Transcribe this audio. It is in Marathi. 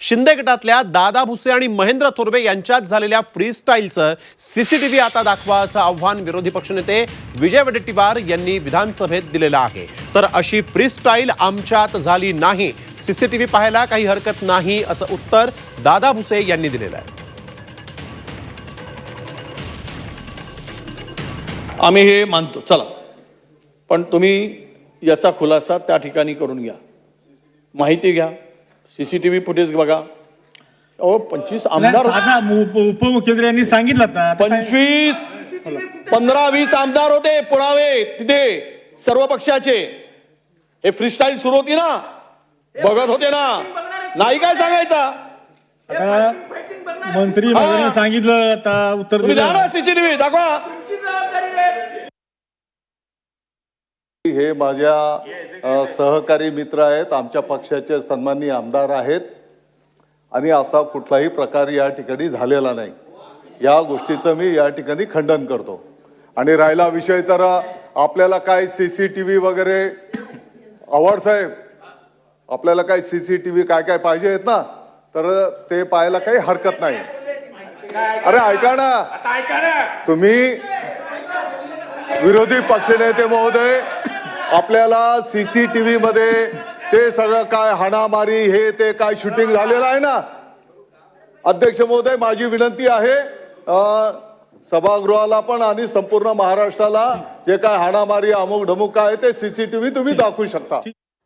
शिंदे गटातल्या दादा भुसे आणि महेंद्र थोरवे यांच्यात झालेल्या फ्रीस्टाईलचं सीसीटीव्ही आता दाखवा असं आव्हान विरोधी पक्षनेते विजय वडेट्टीवार यांनी विधानसभेत दिलेलं आहे. तर अशी फ्रीस्टाईल आमच्यात झाली नाही. सीसीटीव्ही पाहायला काही हरकत नाही असं उत्तर दादा भुसे यांनी दिलेलं आहे. आम्ही हे मानतो. चला. पण तुम्ही याचा खुलासा त्या ठिकाणी करून घ्या. माहिती घ्या. सीसीटीव्ही फुटेज बघा. अहो पंचवीस आमदार साधा उप- उपमुख्यमंत्री यांनी सांगितलं आता. आता काय- पंचवीस पंधरा वीस आमदार होते पुरावे. तिथे सर्व पक्षाचे. हे फ्रीस्टाईल सुरू होती ना? बघत होते ना? नाही काय सांगायचा? आता मंत्री महोदयांनी सांगितलं आता उत्तर तुम्ही द्या दिलं ना सीसीटीव्ही दाखवा. हे माझ्या सहकारी मित्र आहेत आमच्या पक्षाचे सन्माननीय आमदार आहेत. आणि असा कुठलाही प्रकार या ठिकाणी झालेला नाही. या गोष्टीचं मी या ठिकाणी खंडन करतो. आणि राहिला विषय तर आपल्याला काय सी सी टी व्ही वगैरे आव्हाड साहेब आपल्याला काय सी सी टी व्ही काय काय पाहिजे आहेत ना तर ते पाहायला काही हरकत नाही. अरे ऐका ना. तुम्ही विरोधी पक्षनेते महोदय आपल्याला सीसीटीव्ही मध्ये ते सगळं काय हाणामारी हे ते काय शूटिंग झालेलं आहे ना? अध्यक्ष महोदय माझी विनंती आहे सभागृहाला पण आणि संपूर्ण महाराष्ट्राला जे काय हाणामारी अमुक ढमुक काय ते सीसीटीव्ही तुम्ही दाखवू शकता.